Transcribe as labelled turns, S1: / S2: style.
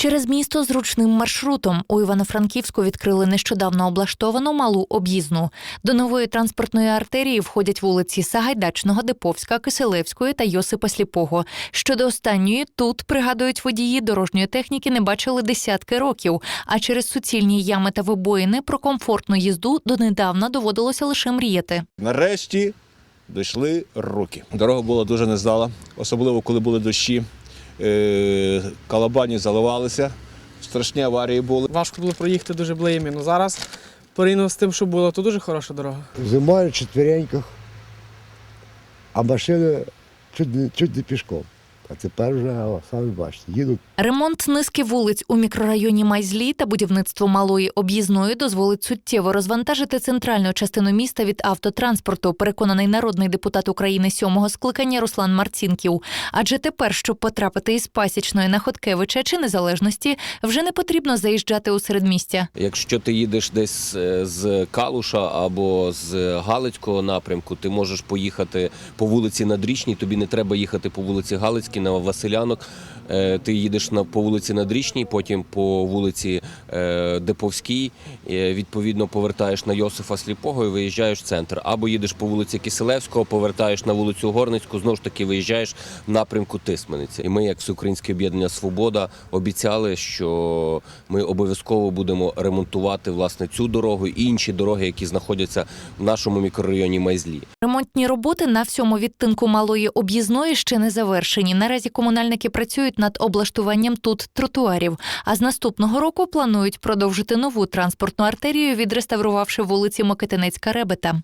S1: Через місто зручним маршрутом у Івано-Франківську відкрили нещодавно облаштовану малу об'їзну. До нової транспортної артерії входять вулиці Сагайдачного, Деповська, Киселевської та Йосипа Сліпого. Щодо останньої, тут пригадують водії дорожньої техніки не бачили десятки років. А через суцільні ями та вибоїни про комфортну їзду донедавна доводилося лише мріяти.
S2: Нарешті дійшли руки. Дорога була дуже нездала, особливо коли були дощі. Е, Калабані заливалися, страшні аварії були.
S3: Важко було проїхати дуже блимі. але зараз порівняно з тим, що було, то дуже хороша дорога.
S4: Зимою в четвереньках, а машини чуть чуть не пішком. А тепер вже, о, самі бачите, їдуть
S1: Ремонт низки вулиць у мікрорайоні Майзлі та будівництво малої об'їзної дозволить суттєво розвантажити центральну частину міста від автотранспорту, переконаний народний депутат України сьомого скликання Руслан Марцінків. Адже тепер, щоб потрапити із пасічної на Хоткевича чи незалежності, вже не потрібно заїжджати у середмістя.
S5: Якщо ти їдеш десь е, з Калуша або з Галицького напрямку, ти можеш поїхати по вулиці Надрічній, тобі не треба їхати по вулиці Галицькій на Василянок. Е, Ти їдеш на по вулиці Надрічній, потім по вулиці е, Деповській, е, відповідно повертаєш на Йосифа Сліпого і виїжджаєш в центр. Або їдеш по вулиці Киселевського, повертаєш на вулицю Горницьку, знову ж таки виїжджаєш в напрямку Тисмениці. І ми, як Всеукраїнське об'єднання Свобода, обіцяли, що ми обов'язково будемо ремонтувати власне цю дорогу і інші дороги, які знаходяться в нашому мікрорайоні Майзлі.
S1: Ремонтні роботи на всьому відтинку малої об'їзної ще не завершені. Наразі комунальники працюють над облаштуванням тут тротуарів. А з наступного року планують продовжити нову транспортну артерію, відреставрувавши вулиці Мокитинецька Ребета.